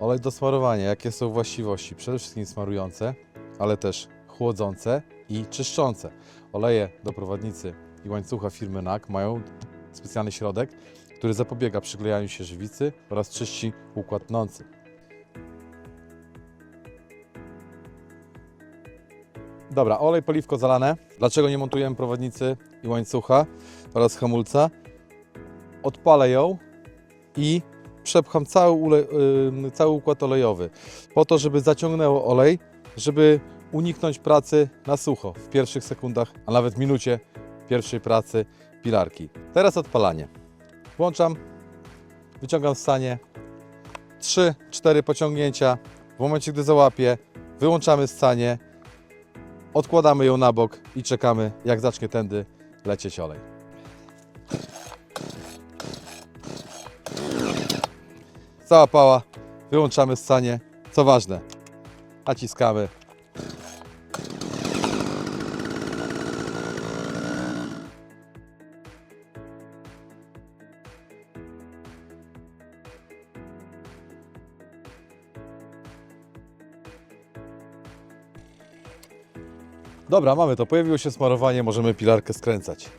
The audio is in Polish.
Olej do smarowania. Jakie są właściwości? Przede wszystkim smarujące, ale też chłodzące i czyszczące. Oleje do prowadnicy i łańcucha firmy NAK mają specjalny środek, który zapobiega przyklejaniu się żywicy oraz czyści układ tnący. Dobra, olej poliwko zalane. Dlaczego nie montujemy prowadnicy i łańcucha oraz hamulca? Odpalę ją i przepcham cały, ule, y, cały układ olejowy po to, żeby zaciągnęło olej, żeby uniknąć pracy na sucho w pierwszych sekundach, a nawet minucie pierwszej pracy pilarki. Teraz odpalanie. Włączam, wyciągam stanie. 3-4 pociągnięcia. W momencie, gdy załapię, wyłączamy stanie, odkładamy ją na bok i czekamy, jak zacznie tędy lecieć olej. Załapała, wyłączamy stanie. Co ważne, naciskamy. Dobra, mamy to. Pojawiło się smarowanie, możemy pilarkę skręcać.